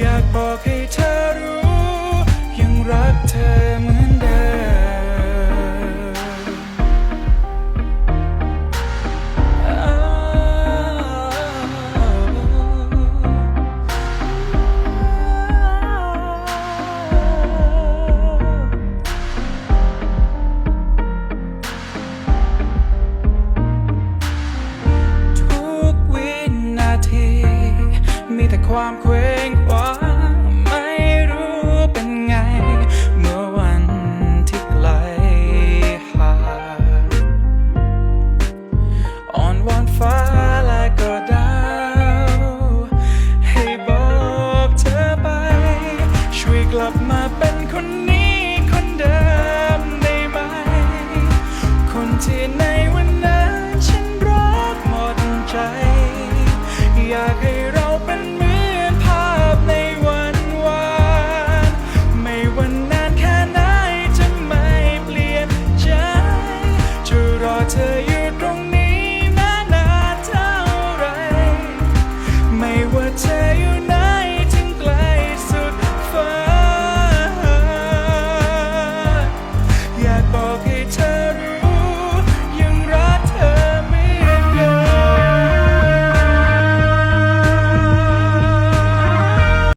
อยากบอกให้เธอรู้ ยังรักเธอเหมือนเดิมทุกวินาที มีแต่ความเคว้ ฟ้าและก็ดาว ให้บอกเธอไป ช่วยกลับมาเป็นคนนี้คนเดิมได้ไหม คนที่ในวันนั้นฉันรักหมดใจ อยากให้เราเป็นเหมือนภาพในวันวานไม่วันนานแค่ไหนจะไม่เปลี่ยนใจจะรอเธออยู่